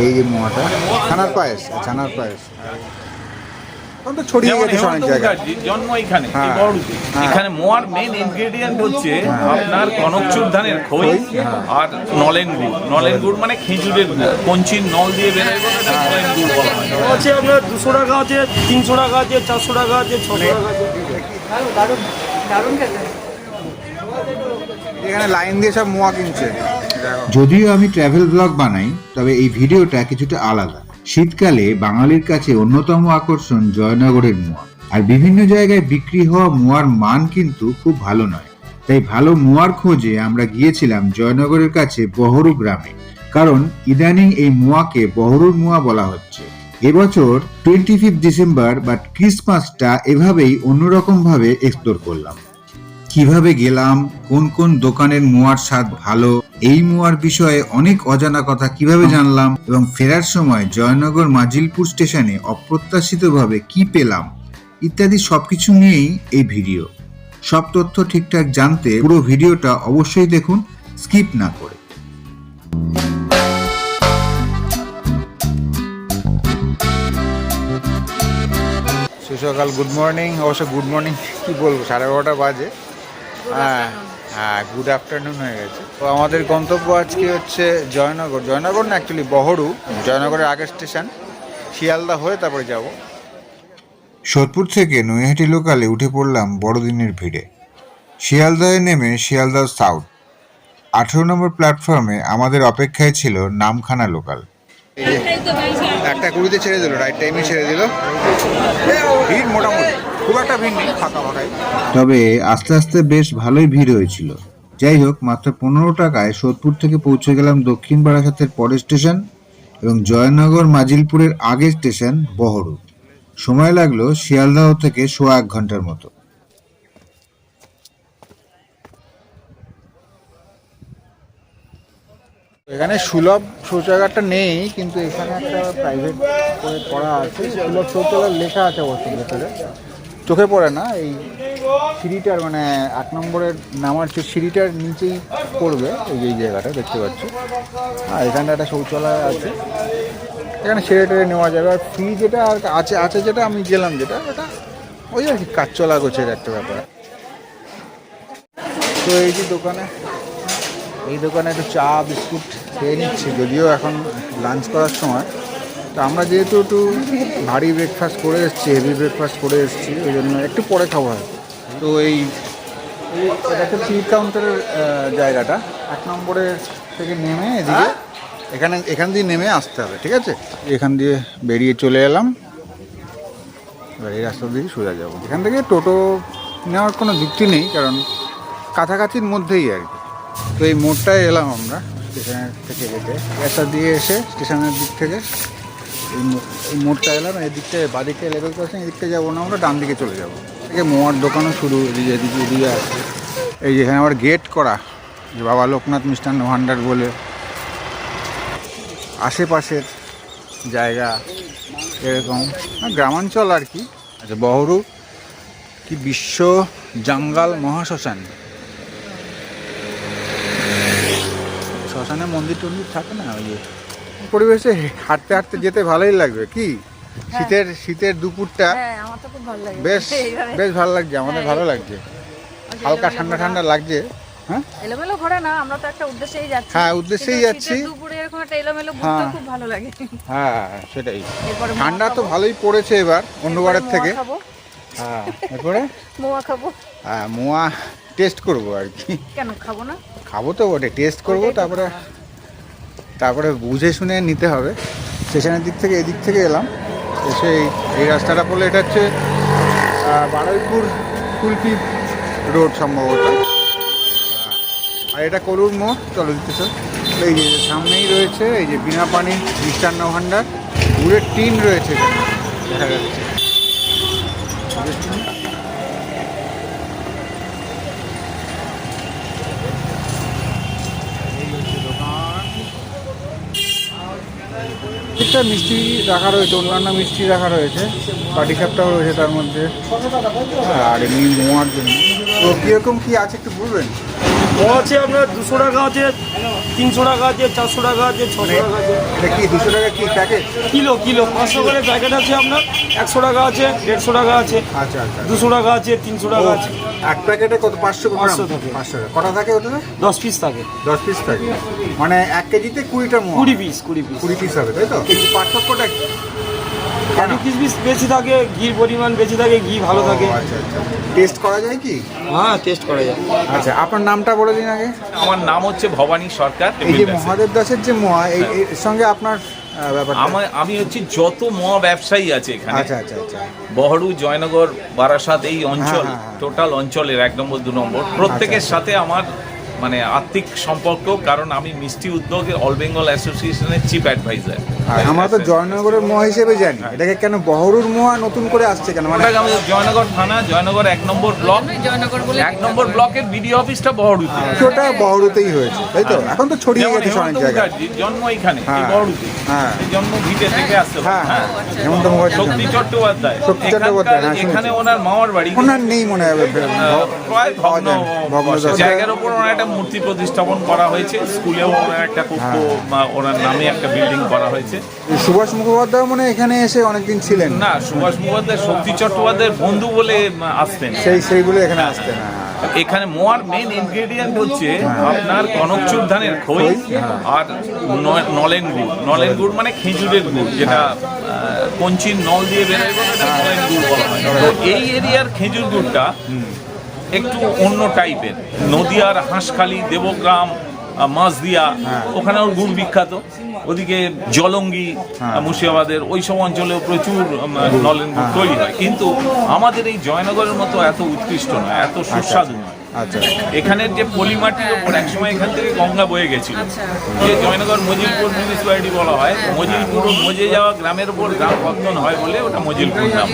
এই যে মোয়াটা ছানার পায়েস ছানার পায়েস। ছড়িয়ে গেছে অনেক জায়গায়। জন্ম এখানে এই হ্যাঁ। হ্যাঁ। এখানে মোয়ার মেন ইনগ্রেডিয়েন্ট হচ্ছে আপনার কনকচুর ধানের খই হ্যাঁ। আর নলেন গুড় নলেন গুড় মানে খেজুরের গুড়। কঞ্চির নল দিয়ে বেরোয় নলেন গুড় বলা হয়। আছে আপনার দুশো টাকা আছে তিনশো টাকা আছে চারশো টাকা আছে ছশো টাকা আছে এখানে লাইন দিয়ে সব মোয়া কিনছে। যদিও আমি ট্রাভেল ব্লগ বানাই, তবে এই ভিডিওটা কিছুটা আলাদা। শীতকালে বাঙালির কাছে অন্যতম আকর্ষণ জয়নগরের মোয়া। আর বিভিন্ন জায়গায় বিক্রি হওয়া মোয়ার মান কিন্তু খুব ভালো নয়। তাই ভালো মোয়ার খোঁজে আমরা গিয়েছিলাম জয়নগরের কাছে বহরু গ্রামে। কারণ ইদানিং এই মোয়াকে বহরুর মোয়া বলা হচ্ছে। এবছর টোয়েন্টি ফিফথ ডিসেম্বর বা ক্রিসমাসটা এভাবেই অন্যরকম ভাবে এক্সপ্লোর করলাম। কীভাবে গেলাম, কোন কোন দোকানের মোয়ার স্বাদ ভালো এই মোয়ার বিষয়ে অনেক অজানা কথা কীভাবে জানলাম এবং ফেরার সময় জয়নগর মাজিলপুর স্টেশনে অপ্রত্যাশিতভাবে কি পেলাম ইত্যাদি সবকিছু নিয়েই এই ভিডিও। সব তথ্য ঠিকঠাক জানতে পুরো ভিডিওটা অবশ্যই দেখুন স্কিপ না করে। সুসকাল গুড মর্নিং অবশ্য গুড মর্নিং কি বলব সাড়ে বারোটা বাজে। হ্যাঁ। হ্যাঁ গুড আফটারনুন হয়ে গেছে। তো আমাদের গন্তব্য আজকে হচ্ছে জয়নগর। জয়নগর না অ্যাকচুয়ালি বহরু। জয়নগরের আগের স্টেশন। শিয়ালদা হয়ে তারপরে যাব। সোদপুর থেকে নৈহাটি লোকালে উঠে পড়লাম বড়দিনের ভিড়ে। শিয়ালদায় নেমে শিয়ালদা সাউথ আঠেরো নম্বর প্ল্যাটফর্মে আমাদের অপেক্ষায় ছিল নামখানা লোকাল একটা কুড়িতে ছেড়ে দিল রাইট টাইমে ছেড়ে দিল। ভিড় মোটামুটি। খুব একটা ভিড় নেই ফাঁকা ফাঁকাই। তবে আস্তে আস্তে বেশ ভালোই ভিড় হয়েছিল। যাই হোক মাত্র পনেরো টাকায় সোদপুর থেকে পৌঁছে গেলাম দক্ষিণ বারাসাতের পরের স্টেশন এবং জয়নগর মাজিলপুরের আগের স্টেশন বহরু সময় লাগল শিয়ালদাহ থেকে সোয়া এক ঘণ্টার মতো। এখানে সুলভ শৌচাগারটা নেই কিন্তু এখানে একটা প্রাইভেট করে করা আছে। সুলভ শৌচাগার লেখা আছে অবশ্য ভেতরে চোখে পড়ে না, এই সিঁড়িটার মানে এক নম্বরের নামার যে সিঁড়িটার নিচেই পড়বে, এই যে জায়গাটা দেখতে পাচ্ছ। আর এখানে একটা শৌচালয় আছে, এখানে সেরে টেরে নেওয়া যাবে। আর ফ্রি যেটা আর আছে আছে যেটা আমি গেলাম যেটা, এটা ওই আর কি কাজ চলা গোছের একটা ব্যাপার। তো এই যে দোকানে, এই দোকানে একটু চা, বিস্কুট খেয়ে নিচ্ছি, যদিও এখন লাঞ্চ করার সময়। তো আমরা যেহেতু একটু ভারী ব্রেকফাস্ট করে এসেছি হেভি ব্রেকফাস্ট করে এসেছি ওই জন্য একটু পরে খাওয়া হয় তো এই, এটা টি কাউন্টারের জায়গাটা। এক নম্বরের থেকে নেমে এদিকে, এখানে, এখান দিয়ে নেমে আসতে হবে, ঠিক আছে? এখান দিয়ে বেরিয়ে চলে এলাম। এবার এই রাস্তা দিয়ে সোজা যাব। এখান থেকে টোটো নেওয়ার কোনো যুক্তি নেই, কারণ কাছাকাছির মধ্যেই আর কি। তো এই মোড়টায় এলাম আমরা, স্টেশনের থেকে যেতে রাস্তা দিয়ে এসে স্টেশনের দিক থেকে এই মোড়টা এলাম এই দিকটা বাদিকে লেভেল ক্রসিং এদিকটা যাব না, আমরা ডান দিকে চলে যাব। এদিকে মোয়ার দোকানও শুরু, এদিকে এদিকে এদিকে আছে। এই যেখানে আবার গেট করা, যে বাবা লোকনাথ মিষ্টান্ন ভাণ্ডার বলে। আশেপাশের জায়গা এরকম। গ্রামাঞ্চল আর কি। আচ্ছা বহরু, কি বিশ্ব জঙ্গাল মহাশ্মশান? শ্মশানে মন্দির টন্দির থাকে না ওই যে? পরিবেশে হাঁটতে হাঁটতে যেতে ভালোই লাগবে কি? শীতের শীতের দুপুরটা হ্যাঁ বেশ বেশ ভালো লাগছে আমাদের ভালো লাগছে। হালকা ঠান্ডা ঠান্ডা লাগছে হ্যাঁ? এলোমেলো ঘোরা না আমরা তো একটা উদ্দেশ্যেই যাচ্ছি। হ্যাঁ, উদ্দেশ্যেই যাচ্ছি। দুপুরে এরকম একটা এলোমেলো ঘুরতে হ্যাঁ। খুব ভালো লাগে। হ্যাঁ সেটাই। ঠান্ডা তো। ভালোই পড়েছে এবার অন্যবারের থেকে। হ্যাঁ এরপরে? মোয়া খাব। হ্যাঁ মোয়া টেস্ট করব আর কি। কেন খাব না? খাব তো বটে টেস্ট করব তারপরে তারপরে বুঝে শুনে নিতে হবে। স্টেশনের দিক থেকে এদিক থেকে এলাম। এসে এই- রাস্তাটা পড়লে এটা হচ্ছে বারুইপুর কুলপি রোড সম্ভবত। আর এটা করুর মোড়। চলো দিতে স্যার এই যে সামনেই রয়েছে, এই যে বিনা পানি মিষ্টান্ন ভাণ্ডার। গুড়ের টিন রয়েছে দেখা যাচ্ছে। একটা মিষ্টি রাখা রয়েছে অন্যান্য মিষ্টি রাখা রয়েছে পাটি সাপটাও রয়েছে তার মধ্যে। আর এমনি মোয়ার জন্য। তো কীরকম কী আছে একটু বলবেন? মোয়া আছে আপনার দুশো টাকা আছে তিনশো টাকা আছে চারশো টাকা আছে ছশো টাকা আছে। এটা কি দুশো টাকা কি প্যাকেট কিলো কিলো পাঁচশো করে প্যাকেট আছে আপনার একশো টাকা আছে দেড়শো টাকা আছে আচ্ছা আচ্ছা। দুশো টাকা আছে তিনশো টাকা আছে। এক প্যাকেটে কত? পাঁচশো পাঁচশো থাকে। পাঁচশো কটা থাকে ওটাতে? দশ পিস থাকে। দশ পিস থাকে। মানে এক কেজিতে কুড়িটা মোয়া। কুড়ি পিস কুড়ি পিস কুড়ি পিস হবে তাই তো? কিন্তু পার্থক্যটা কি? কেন? পিস পিস বেশি থাকে ঘির পরিমাণ বেশি থাকে ঘি ভালো থাকে। আচ্ছা আচ্ছা। টেস্ট করা যায় কি? হ্যাঁ টেস্ট করা যায়। আচ্ছা আপনার নামটা বলে দিন আগে। আমার নাম হচ্ছে ভবানী সরকার এই যে মহাদেব দাসের যে মোয়া এই এর সঙ্গে আপনার আমার আমি হচ্ছে যত মোয়া ব্যবসায়ী আছে এখানে। আচ্ছা আচ্ছা আচ্ছা। বহরু জয়নগর বারাসাত এই অঞ্চল হ্যাঁ, হ্যাঁ, হ্যাঁ। টোটাল অঞ্চলের এক নম্বর দু নম্বর। প্রত্যেকের সাথে আমার মানে আর্থিক সম্পর্ক কারণ আমি মিষ্টি উদ্যোগের অল বেঙ্গল অ্যাসোসিয়েশনের চিফ অ্যাডভাইজার আমরা তো জয়নগরের মোয়া হিসেবে জানি। এটাকে কেন বহরুর মোয়া নতুন করে আসছে কেন? মানে আমাদের জয়নগর থানা জয়নগর এক নম্বর ব্লক জয়নগর বলে এক নম্বর ব্লকের বিডিও অফিসটা বহরুতে। ওটা বহরুতেই হয়েছে তাই তো? এখন তো ছড়িয়ে গেছে অনেক জায়গায়। জন্ম এখানে এই হ্যাঁ। বহরুতে। হ্যাঁ। এই জন্ম ভিটে থেকে হবে। হ্যাঁ হ্যাঁ। হ্যাঁ। হেমন্ত মুখার্জি। শক্তি চট্টোপাধ্যায়। শক্তি চট্টোপাধ্যায়, হ্যাঁ, এখানে ওনার মামার বাড়ি। ওনার নেই মনে হবে প্রায় ভগ্ন জায়গার উপর ওনার একটা মূর্তি প্রতিস্থাপন করা হয়েছে। স্কুলেও ওনার একটা কক্ষ বা ওনার নামে একটা বিল্ডিং করা হয়েছে। সুভাষ মুখোপাধ্যায় মনে হয় এখানে এসে অনেকদিন ছিলেন। না সুভাষ মুখোপাধ্যায় শক্তি চট্টোপাধ্যায়ের বন্ধু বলে আসতেন। সেই সেইগুলো এখানে আসতেন হ্যাঁ। এখানে মোয়ার মেন ইনগ্রেডিয়েন্ট হচ্ছে আপনার কনকচুর ধানের খই আর নলেন গুড়। নলেন গুড় মানে খেজুরের গুড় যেটা কঞ্চির নল দিয়ে বেরোয় বলে নলেন গুড় বলা হয়। এই এরিয়ার খেজুর গুড়টা একটু অন্য টাইপের। নদিয়ার হাঁসখালি দেবগ্রাম মাছদিয়া ওখানে ওর গুড় বিখ্যাত। ওদিকে জলঙ্গি মুর্শিদাবাদের ওই সব অঞ্চলেও প্রচুর নলেন গুড় তৈরি হয়। কিন্তু আমাদের এই জয়নগরের মতো এত উৎকৃষ্ট নয় এত সুস্বাদু নয়। আচ্ছা। এখানের যে পলিমাটির ওপর একসময় এখান থেকে গঙ্গা বয়ে গেছিল। যে জয়নগর মজিলপুর মিউনিসিপ্যালিটি বলা হয় মজিলপুর মজে যাওয়া গ্রামের উপর গ্রাম পত্তন হয় বলে ওটা মজিলপুর গ্রাম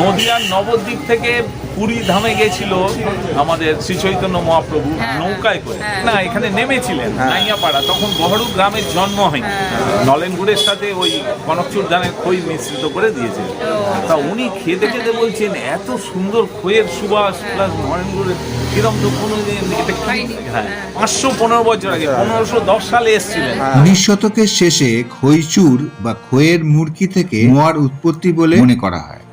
নদিয়ার নবদ্বীপ থেকে পুরী ধামে গেছিল আমাদের শ্রী চৈতন্য মহাপ্রভু নৌকায় করে। না এখানে নেমেছিলেন নাইয়াপাড়া। তখন বহরু গ্রামের জন্ম হয়নি। নলেন গুড়ের সাথে ওই কনকচুর ধানের খই মিশ্রিত করে দিয়েছেন। তা উনি খেতে খেতে বলছেন এত সুন্দর খইয়ের সুবাস প্লাস নলেন গুড়ের কিরম তো কোনো দিন এটা কি- হ্যাঁ পাঁচশো পনেরো বছর আগে পনেরোশো দশ সালে এসেছিলেন। উনিশ শতকের শেষে খইচুর বা খইয়ের মুরকি থেকে মোয়ার উৎপত্তি বলে মনে করা হয়।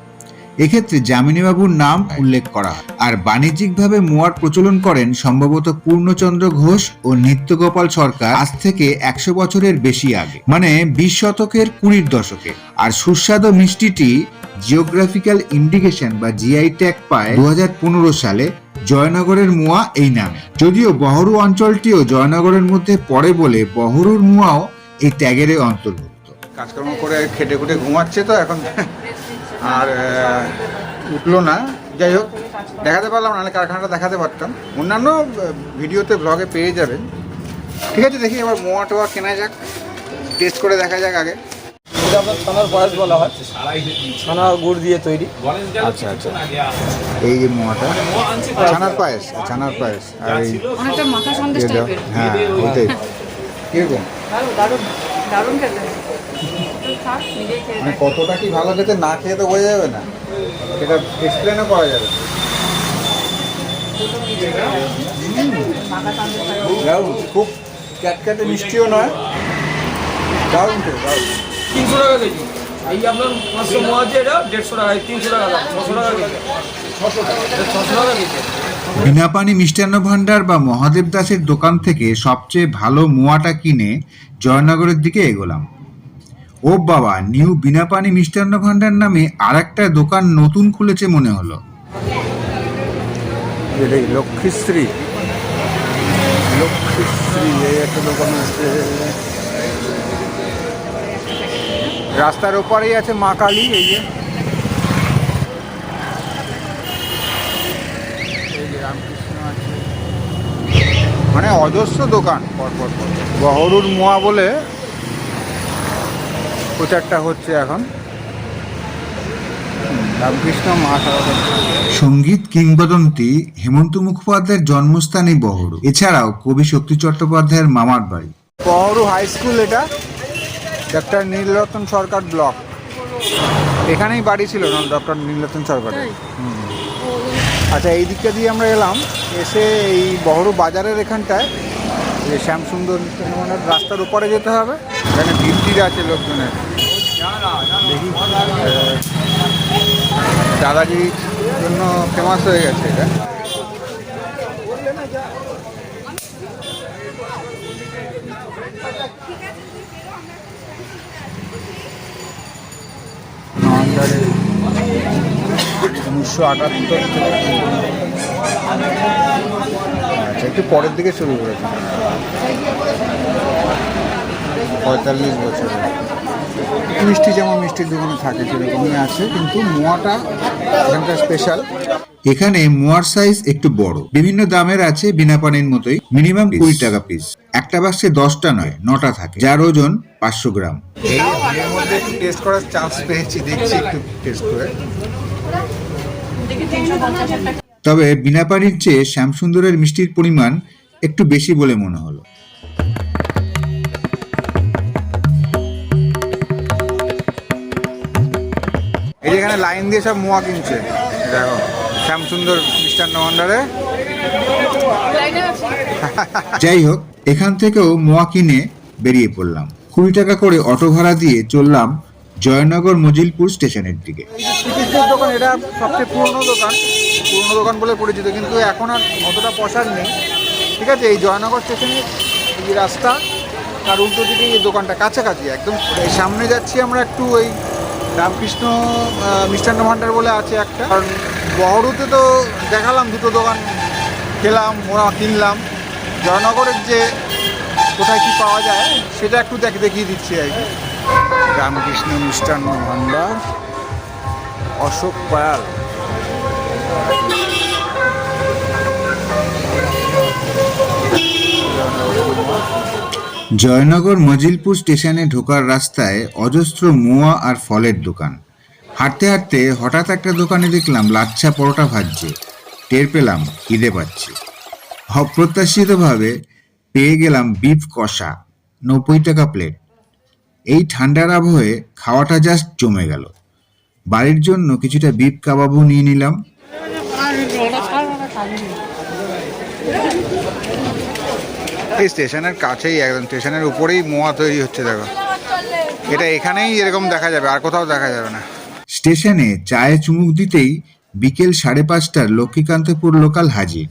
এক্ষেত্রে যামিনীবাবুর নাম উল্লেখ করা আর বাণিজ্যিকভাবে মোয়ার প্রচলন করেন সম্ভবত পূর্ণচন্দ্র ঘোষ ও নিত্যগোপাল সরকার আজ থেকে একশো বছরের বেশি আগে। মানে বিশ শতকের কুড়ির দশকে। আর সুস্বাদু মিষ্টিটি জিওগ্রাফিক্যাল ইন্ডিকেশন বা জিআই ট্যাগ পায় দু হাজার পনেরো সালে জয়নগরের মোয়া এই নামে। যদিও বহরু অঞ্চলটিও জয়নগরের মধ্যে পড়ে বলে বহরুর মোয়াও এই ট্যাগের অন্তর্ভুক্ত। কাজকর্ম করে খেটে খুটে ঘুমাচ্ছে তো এখন। আর উঠল না। যাই হোক দেখাতে পারলাম নাহলে কারখানাটা দেখাতে পারতাম। অন্যান্য ভিডিওতে ব্লগে পেয়ে যাবেন। ঠিক আছে দেখি এবার মোয়া টোয়া কেনা যাক। টেস্ট করে দেখা যাক আগে। এটা আপনার ছানার পায়েস বলা হয়। ছানা গুড় দিয়ে তৈরি। আচ্ছা আচ্ছা। এই যে মোয়াটা ছানার পায়েস ছানার পায়েস। আর এই। টাইপের হ্যাঁ ওইটাই। কীরকম? দারুণ দারুণ দারুণ খেতে। তুই নিজেই খেয়ে মানে দেখ। কতটা কি ভালো খেতে না খেয়ে তো বোঝা যাবে না এটা এক্সপ্লেনও করা যাবে না। মাথা সন্দেশ খাবে। দারুণ খুব ক্যাটক্যাটে মিষ্টিও নয় দারুণ দারুণ তিনশো টাকা কেজি এই আপনার পাঁচশো মোয়া আছে এটা দেড়শো টাকা তিনশো টাকা দাম ছশো টাকা কেজি এটা ছশো টাকা কেজি বিনাপানি মিষ্টান্ন ভাণ্ডার বা মহাদেব দাসের দোকান থেকে সবচেয়ে ভালো মোয়াটা কিনে জয়নগরের দিকে এগোলাম ও বাবা, নিউ বিনাপানি মিষ্টান্ন ভাণ্ডার নামে আর একটা দোকান নতুন খুলেছে মনে হলো। লক্ষ্মীশ্রী? লক্ষ্মীশ্রী, এই একটা দোকান আছে। রাস্তার ওপারেই আছে মা কালী, এই যে। রামকৃষ্ণ আছে। মানে অজস্র দোকান, পরপর পর পর বহরুর মোয়া বলে প্রচারটা হচ্ছে এখন। রামকৃষ্ণ সংগীত কিংবদন্তি হেমন্ত মুখোপাধ্যায়ের জন্মস্থানই বহরু। এছাড়াও কবি শক্তি চট্টোপাধ্যায়ের মামার বাড়ি। বহরু হাই স্কুল এটা। Doctor Nilratan Sarkar block. এখানেই বাড়ি ছিল না ডক্টর নীলরতন সরকারের আচ্ছা এই দিকটা দিয়ে আমরা এলাম। এসে এই বড় বাজারের এখানটায় যে শ্যামসুন্দর রাস্তার ওপারে যেতে হবে। এখানে ভিড় টিড় আছে লোকজনের। দেখি দাদাগিরির জন্য ফেমাস হয়ে গেছে এটা। উনিশশো আটাত্তর থেকে। আচ্ছা একটু পরের দিকে শুরু করেছে। পঁয়তাল্লিশ বছর মিষ্টি যেমন মিষ্টির দোকানে থাকে সেরকমই আছে কিন্তু মোয়াটা এখানকার স্পেশাল এখানে মোয়ার সাইজ একটু বড়। বিভিন্ন দামের আছে বিনা পানির মতোই। মিনিমাম কুড়ি টাকা পিস একটা বাক্সে দশটা নয় নটা থাকে। যার ওজন পাঁচশো গ্রাম। এই এর মধ্যে একটু টেস্ট করার চান্স পেয়েছি দেখছি একটু টেস্ট করে। তবে বিনা পানির চেয়ে শ্যামসুন্দরের মিষ্টির পরিমাণ একটু বেশি বলে মনে হলো। এই যে এখানে লাইন দিয়ে সব মোয়া কিনছে। দেখো শ্যামসুন্দর মিষ্টান্ন ভাণ্ডারে। যাই হোক এখান থেকেও মোয়া কিনে বেরিয়ে পড়লাম। কুড়ি টাকা করে অটো ভাড়া দিয়ে চললাম জয়নগর মজিলপুর স্টেশনের দিকে। শ্রীকৃষ্ণের দোকান এটা সবচেয়ে পুরনো দোকান। পুরনো দোকান বলে পরিচিত কিন্তু এখন আর অতটা পসার নেই। ঠিক আছে এই জয়নগর স্টেশনের এই রাস্তা তার উল্টো দিকে এই দোকানটা কাছাকাছি একদম এই সামনে যাচ্ছি আমরা একটু ওই রামকৃষ্ণ মিষ্টান্ন ভাণ্ডার বলে আছে একটা। কারণ বহরুতে তো দেখালাম দুটো দোকান, খেলাম, মোড়া কিনলাম। জয়নগরের যে কোথায় কি পাওয়া যায়, সেটা একটু দেখ দেখিয়ে দিচ্ছি আর কি। রামকৃষ্ণ মিষ্টান্ন ভাণ্ডার, অশোক পায়াল। জয়নগর মজিলপুর স্টেশনে ঢোকার রাস্তায় অজস্র মোয়া আর ফলের দোকান। হাঁটতে হাঁটতে হঠাৎ একটা দোকানে দেখলাম লাচ্ছা পরোটা ভাজছে। টের পেলাম, খিদে পাচ্ছে। অপ্রত্যাশিতভাবে পেয়ে গেলাম বিফ কষা, নব্বই টাকা প্লেট। এই ঠান্ডার আবহে খাওয়াটা জাস্ট জমে গেল। বাড়ির জন্য কিছুটা বিফ কাবাবও নিয়ে নিলাম। এই স্টেশনের কাছেই একদম, স্টেশনের উপরেই মোয়া তৈরি হচ্ছে, দেখো। এটা এখানেই এরকম দেখা যাবে, আর কোথাও দেখা যাবে না। স্টেশনে চায়ে চুমুক দিতেই বিকেল সাড়ে পাঁচটার লক্ষ্মীকান্তপুর লোকাল হাজির।